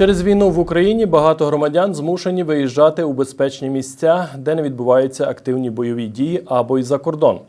Через війну в Україні багато громадян змушені виїжджати у безпечні місця, де не відбуваються активні бойові дії або й за кордон.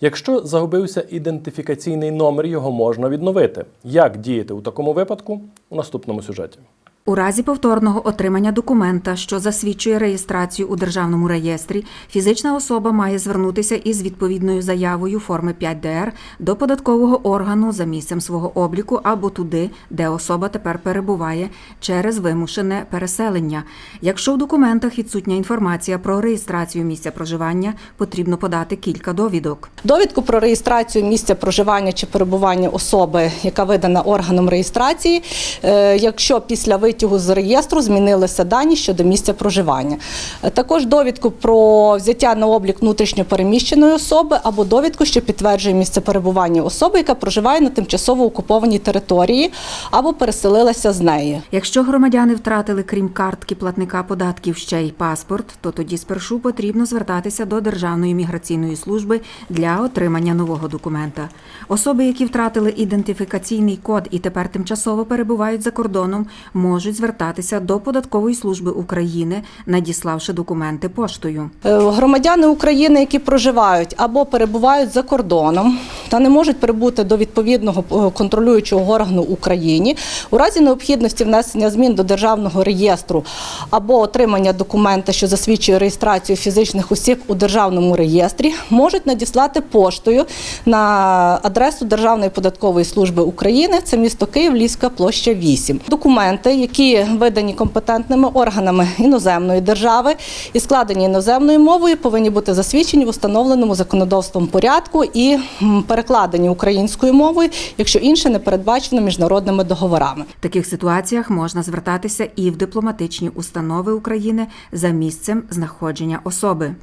Якщо загубився ідентифікаційний номер, його можна відновити. Як діяти у такому випадку? У наступному сюжеті. У разі повторного отримання документа, що засвідчує реєстрацію у державному реєстрі, фізична особа має звернутися із відповідною заявою форми 5ДР до податкового органу за місцем свого обліку або туди, де особа тепер перебуває, через вимушене переселення. Якщо в документах відсутня інформація про реєстрацію місця проживання, потрібно подати кілька довідок. Довідку про реєстрацію місця проживання чи перебування особи, яка видана органом реєстрації, е, якщо після витягу з реєстру змінилися дані щодо місця проживання. Е, Також довідку про взяття на облік внутрішньо переміщеної особи або довідку, що підтверджує місце перебування особи, яка проживає на тимчасово окупованій території або переселилася з неї. Якщо громадяни втратили крім картки платника податків ще й паспорт, то тоді спершу потрібно звертатися до Державної міграційної служби для отримання нового документа. Особи, які втратили ідентифікаційний код і тепер тимчасово перебувають за кордоном, можуть звертатися до податкової служби України, надіславши документи поштою. Е, Громадяни України, які проживають або перебувають за кордоном та не можуть прибути до відповідного е, контролюючого органу Україні, у разі необхідності внесення змін до державного реєстру або отримання документа, що засвідчує реєстрацію фізичних осіб у державному реєстрі, можуть надіслати поштою на адресу Державної податкової служби України. Це місто Київ, Львівська площа 8. Документи, які видані компетентними органами іноземної держави і складені іноземною мовою, повинні бути засвідчені в установленому законодавством порядку і м, перекладені українською мовою, якщо інше не передбачено міжнародними договорами. В таких ситуаціях можна звертатися і в дипломатичні установи України за місцем знаходження особи.